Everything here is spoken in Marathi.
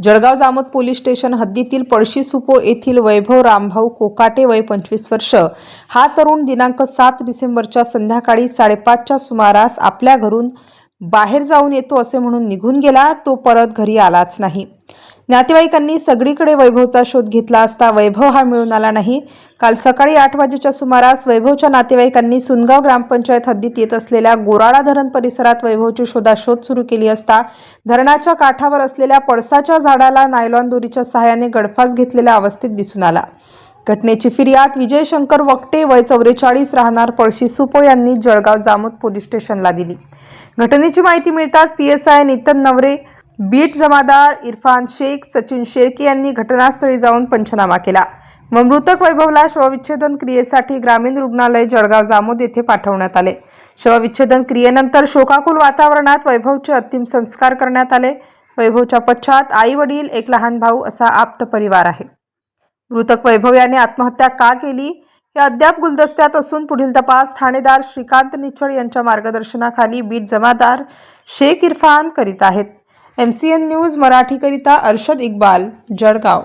जळगाव जामोद पोलीस स्टेशन हद्दीतील पळशी सुपो येथील वैभव रामभाऊ कोकाटे वय पंचवीस वर्ष. हा तरुण दिनांक सात डिसेंबरच्या संध्याकाळी साडेपाचच्या सुमारास आपल्या घरून बाहेर जाऊन येतो असे म्हणून निघून गेला तो परत घरी आलाच नाही. नातेवाईकांनी सगळीकडे वैभवचा शोध घेतला असता वैभव हा मिळून आला नाही. काल सकाळी आठ वाजेच्या सुमारास वैभवच्या नातेवाईकांनी सुनगाव ग्रामपंचायत हद्दीत येत असलेल्या गोराळा धरण परिसरात वैभवची शोधाशोध सुरू केली असता धरणाच्या काठावर असलेल्या पळसाच्या झाडाला नायलॉन दोरीच्या सहाय्याने गडफास घेतलेल्या अवस्थेत दिसून आला. घटनेची फिर्याद विजय शंकर वक्टे वय चौवेचाळीस राहणार पळशी सुपो यांनी जळगाव जामोद पोलीस स्टेशनला दिली. घटनेची माहिती मिळताच P S I Nitin Navare beat जमादार इरफान शेख सचिन शेळके यांनी घटनास्थळी जाऊन पंचनामा केला. व मृतक वैभवला शवविच्छेदन क्रियेसाठी ग्रामीण रुग्णालय जळगाव जामोद येथे पाठवण्यात आले. शवविच्छेदन क्रियेनंतर शोकाकुल वातावरणात वैभवचे अंतिम संस्कार करण्यात आले. वैभवच्या पश्चात आई वडील एक लहान भाऊ असा आप्त परिवार आहे. मृतक वैभव याने आत्महत्या का केली? हे अद्याप गुलदस्त्यात असून पुढील तपास ठाणेदार श्रीकांत निचळ यांच्या मार्गदर्शनाखाली बीट जमादार शेख इरफान करीत आहेत. एम सी एन न्यूज मराठीकरिता अर्शद इक्बाल जळगाव.